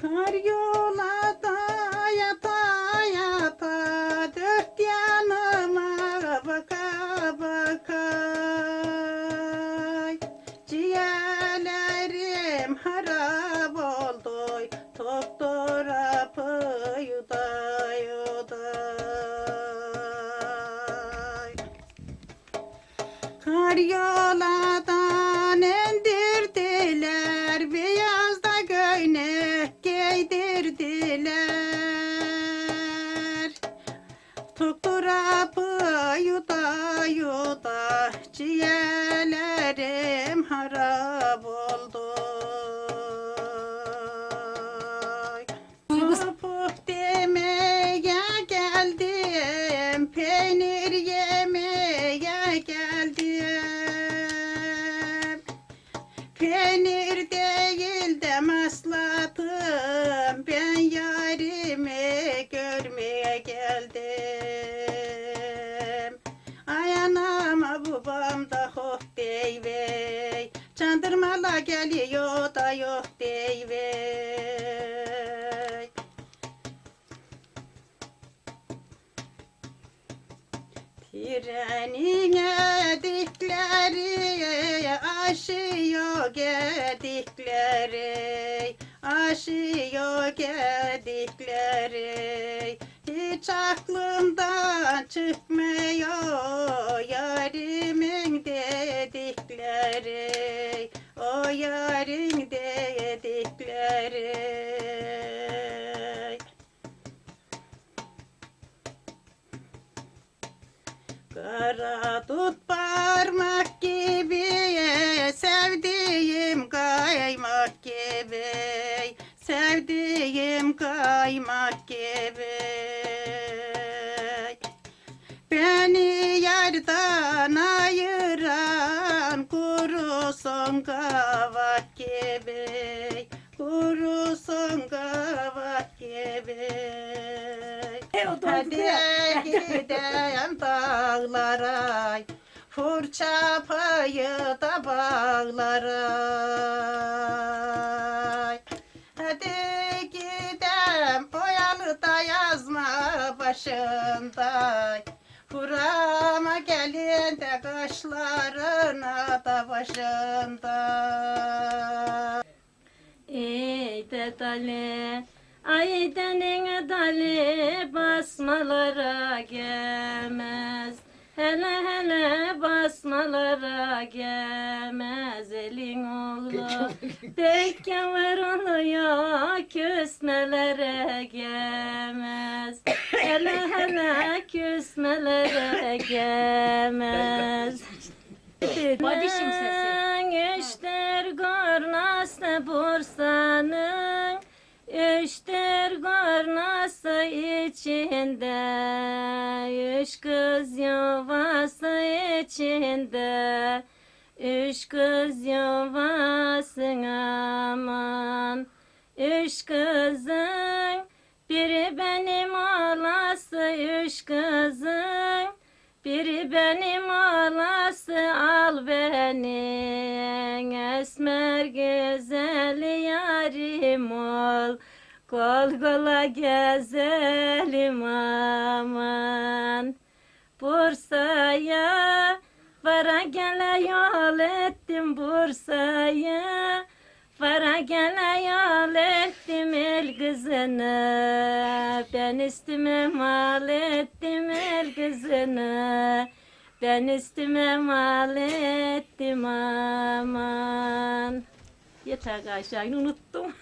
Kar yolada yata yata dört yanıma baka baka Ciğerlerim harap oldu doktora pıyıda Kar yoladan giydirdiler Tuktura yuda yuda Ciğerlerim harap Ben yarimi görmeye geldim. Ay anam babam da hoh dey vey. Çandırmala geliyor da yok dey vey. Trenine dikleri aşıyor gedikleri aşıyor gedikleri hiç aklımdan çıkmıyor. Yarimin dedikleri o yarın dedikleri. Kara tut parmak gibi sevdiğim kaymak gibi sevdiğim kaymak gibi. Beni yerden ayıran kurusun kavak gibi. Kurusun kavak gibi. Hadi gidelim dağlara Fırça payı da bağlara başında Kurama gelin de kaşlarına da başında Ey de dali, ay denine dali basmalara gelmez. Hele hele basmalara gelmez elin oğlu. Dekken var oluyor küsmelere gelmez. Hele hele küsmelere gelmez. Babişim sesi. Üçtür kornası Bursa'nın Üçtür kornası içinde Üç kız yuvası içinde Üç kız yuvasın aman Üç kızın Üç kızın biri benim olası al beni. Esmer güzel yarim ol Kol kola gezelim aman. Bursa'ya Vara gele yol ettim Bursa'ya Vara gele yol el kızını Ben üstüme mal ettim el kızını. Ben üstüme mal ettim aman. Yeter Ayşe unuttum